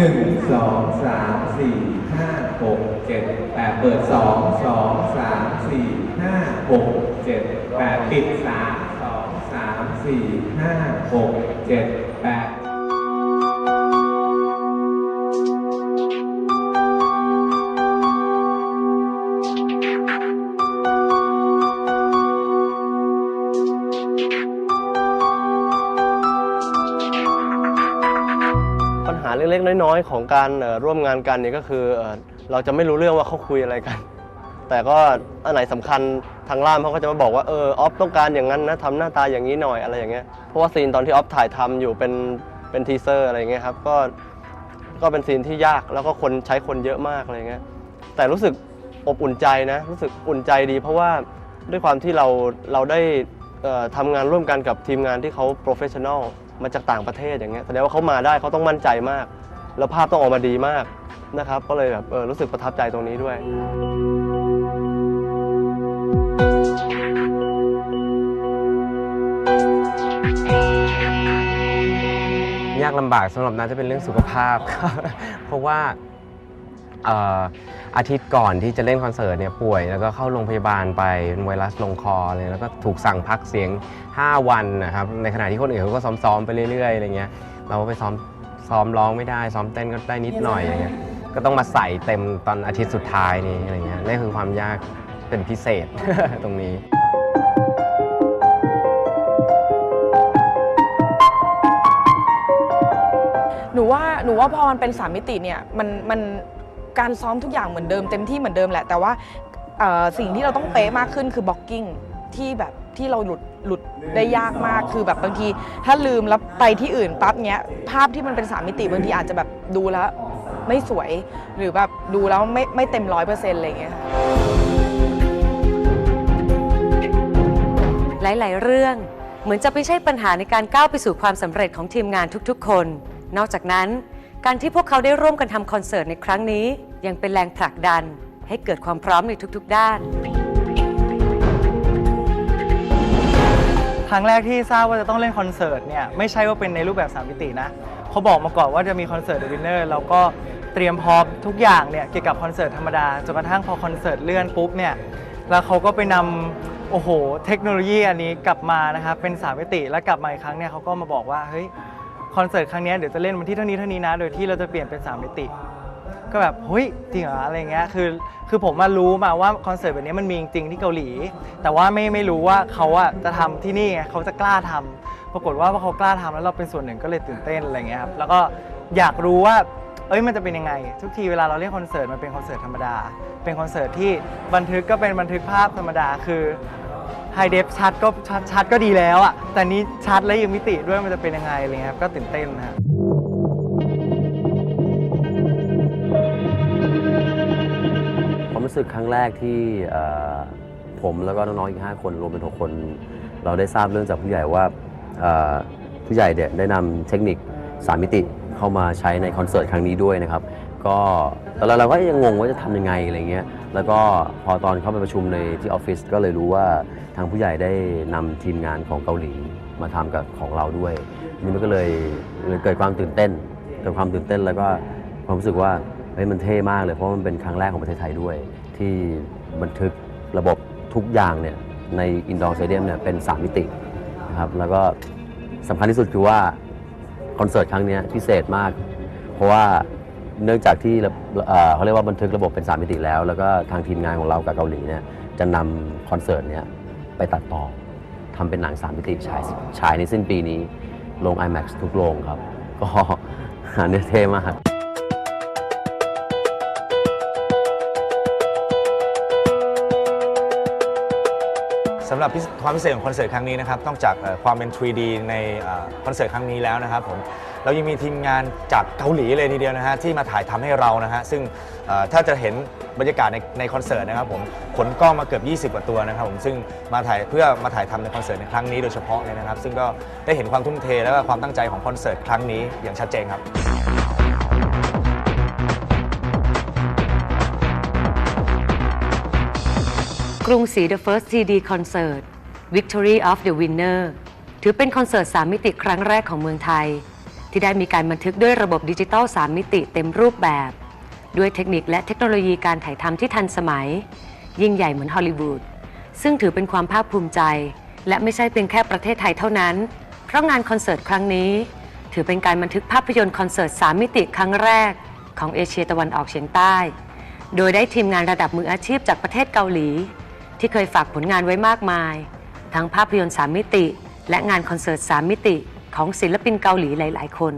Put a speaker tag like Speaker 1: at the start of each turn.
Speaker 1: หนึ่งสองสามสี่ห้าหกเจ็ดแปดเปิดสองสองสามสี่ห้าหกเจ็ดแปดปิดสามสองสามสี่ห้าหกเจ็ดแปด
Speaker 2: เล็กๆ น้อยๆ ของการร่วมงานกันเนี่ยก็คือเอเราจะไม่รู้เรื่องว่าเขาคุยอะไรกัน แต่ก็อันไหนสำคัญทางล่ามเขาก็จะมาบอกว่าเออออฟต้องการอย่างนั้นนะทำหน้าตาอย่างนี้หน่อยอะไรอย่างเงี้ยเพราะว่าซีนตอนที่ออฟถ่ายทำอยู่เป็นเป็นทีเซอร์อะไรเงี้ยครับก็ก็เป็นซีนที่ยากแล้วก็คนใช้คนเยอะมากอะไรเงี้ยแต่รู้สึกอบอุ่นใจนะรู้สึกอุ่นใจดี เพราะว่าด้วยความที่เราเราได้ทำงานร่วมกันกับทีมงานที่เขาโปรเฟชชั่นอล มาจากต่างประเทศอย่างเงี้ยแสดงว่าเขามาได้เขาต้องมั่นใจมาก แล้วภาพต้องออกมาดีมากนะครับ ก็เลยแบบเออรู้สึกประทับใจตรงนี้ด้วย
Speaker 3: ยากลำบากสำหรับนัทจะเป็นเรื่องสุขภาพครับเพราะว่า อ่ออาทิตย์ก่อนที่จะเล่นคอนเสิร์ตเนี่ยป่วยแล้วก็เข้าโรงพยาบาลไปเป็นไวรัสลงคอเลยแล้วก็ถูกสั่งพักเสียง 5 วันนะครับในขณะที่คนอื่นเขาก็ซ้อมๆไปเรื่อยๆอะไรเงี้ยเราก็ไปซ้อมซ้อมร้องไม่ได้ซ้อมเต้นก็ได้นิดหน่อยอย่างเงี้ยก็ต้องมาใส่เต็มตอนอาทิตย์สุดท้ายนี้อะไรเงี้ยนี่คือความยากเป็นพิเศษตรงนี้
Speaker 4: หนูว่าหนูว่าพอมันเป็นสามมิติเนี่ยมันมัน การซ้อมทุกอย่างเหมือนเดิมเต็มที่เหมือนเดิมแหละ แต่ว่าสิ่งที่เราต้องเป๊ะมากขึ้นคือบล็อกกิ้งที่แบบที่เราหลุดหลุดได้ยากมากคือแบบบางที ถ้าลืมแล้วไปที่อื่นปั๊บเนี้ยภาพที่มันเป็นสามมิติบางทีอาจจะแบบดูแล้วไม่สวยหรือแบบดูแล้วไม่ไม่เต็มร้อยเปอร์เซ็นต์อะไรอย่างเงี้ยค่ะ
Speaker 5: หลาย ๆ เรื่องเหมือนจะไม่ใช่ปัญหาในการก้าวไปสู่ความสำเร็จของทีมงานทุกๆ คน นอกจากนั้น การที่พวกเขาได้ร่วมกันทำคอนเสิร์ตในครั้งนี้ ยังเป็นแรงผลักดันให้เกิดความพร้อมในทุกๆด้าน
Speaker 6: ครั้งแรกที่ทราบว่าจะต้องเล่นคอนเสิร์ตเนี่ยไม่ใช่ว่าเป็นในรูปแบบสามมิตินะเขาบอกมาก่อนว่าจะมีคอนเสิร์ต The Winner แล้วก็เตรียมพร้อมทุกอย่างเนี่ยเกี่ยวกับคอนเสิร์ตธรรมดาจนกระทั่งพอคอนเสิร์ตเลื่อนปุ๊บเนี่ยแล้วเขาก็ไปนำโอ้โห เทคโนโลยีอันนี้กลับมานะครับเป็นสามมิติแล้วกลับมาอีกครั้งเนี่ยเขาก็มาบอกว่าเฮ้ยคอนเสิร์ตครั้งเนี้ยเดี๋ยวจะเล่นวันที่เท่านี้เท่านี้นะ โดยที่เราจะเปลี่ยนเป็นสามมิติ ก็แบบเฮ้ยจริงเหรออะไรเงี้ยคือคือผมมารู้มาว่าคอนเสิร์ตแบบนี้มันมีจริงที่เกาหลี แต่ว่าไม่ไม่รู้ว่าเขาอะจะทำที่นี่ไงเขาจะกล้าทำปรากฏว่าพอเขากล้าทำแล้วเราเป็นส่วนหนึ่งก็เลยตื่นเต้นอะไรเงี้ยครับแล้วก็อยากรู้ว่าเอ้ยมันจะเป็นยังไง ทุกทีเวลาเราเล่นคอนเสิร์ตมันเป็นคอนเสิร์ตธรรมดา เป็นคอนเสิร์ตที่บันทึกก็เป็นบันทึกภาพธรรมดาคือไฮเดฟชัดก็ชัดชัดก็ดีแล้วอะแต่นี้ชัดและยังมิติด้วยมันจะเป็นยังไงอะไรเงี้ยครับก็ตื่นเต้นนะครับ
Speaker 7: รู้สึกครั้งแรกที่ผมแล้วก็น้องๆอีก 5 คนรวมเป็น6คน เราได้ทราบเรื่องจากผู้ใหญ่ว่าผู้ใหญ่เนี่ยได้นำเทคนิค3มิติเข้ามาใช้ในคอนเสิร์ตครั้งนี้ด้วยนะครับ ก็ตอนแรกเราก็ยังงงว่าจะทำยังไงอะไรเงี้ยแล้วก็พอตอนเข้าไปประชุมในที่ออฟฟิศก็เลยรู้ว่าทางผู้ใหญ่ได้นำทีมงานของเกาหลีมาทำกับของเราด้วย นี่มันก็เลยเกิดความตื่นเต้นเกิดความตื่นเต้นแล้วก็ความรู้สึกว่าเฮ้ยมันเท่มากเลยเพราะมันเป็นครั้งแรกของประเทศไทยด้วย ที่บันทึกระบบทุกอย่างเนี่ยในอินดอร์สเตเดียมเนี่ยเป็น 3 มิตินะครับแล้วก็สำคัญที่สุดคือว่าคอนเสิร์ตครั้งนี้พิเศษมาก เพราะว่าเนื่องจากที่เอ่อเขาเรียกว่าบันทึกระบบเป็น 3 มิติแล้ว แล้วก็ทางทีมงานของเรากับเกาหลีเนี่ยจะนำคอนเสิร์ตเนี่ยไปตัดต่อทำเป็นหนัง 3 มิติฉายฉายในสิ้นปีนี้ลง IMAX ทุกโรงครับ ก็อันนี้เท่มาก
Speaker 8: สำหรับความพิเศษของคอนเสิร์ตครั้งนี้นะครับนอกจากความเป็น 3D ในคอนเสิร์ตครั้งนี้แล้วนะครับผมเรายังมีทีมงานจากเกาหลีเลยทีเดียวนะฮะที่มาถ่ายทำให้เรานะฮะซึ่งถ้าจะเห็นบรรยากาศในในคอนเสิร์ตนะครับผมขนกล้องมาเกือบ 20 กว่าตัวนะครับผมซึ่งมาถ่ายเพื่อมาถ่ายทำในคอนเสิร์ตในครั้งนี้โดยเฉพาะเลยนะครับ ซึ่งก็ได้เห็นความทุ่มเทและความตั้งใจของคอนเสิร์ตครั้งนี้อย่างชัดเจนครับ
Speaker 5: รุงศรี The First CD Concert Victory of the Winner ถือเป็นคอนเสิร์ต 3 มิติครั้งแรกของเมืองไทย ที่ได้มีการบันทึกด้วยระบบดิจิทัล3 มิติเต็มรูปแบบ ด้วยเทคนิคและเทคโนโลยีการถ่ายทำที่ทันสมัย ยิ่งใหญ่เหมือนฮอลลีวูดซึ่งถือเป็นความภาคภูมิใจ และไม่ใช่เพียงแค่ประเทศไทยเท่านั้น เพราะงานคอนเสิร์ตครั้งนี้ ถือเป็นการบันทึกภาพยนตร์คอนเสิร์ต 3 มิติครั้งแรก ของเอเชียตะวันออกเฉียงใต้ โดยได้ทีมงานระดับมืออาชีพจากประเทศเกาหลี ที่เคยฝากผลงานไว้มากมาย ทั้งภาพยนตร์สามมิติ และงานคอนเสิร์ตสามมิติของศิลปินเกาหลีหลาย ๆ คน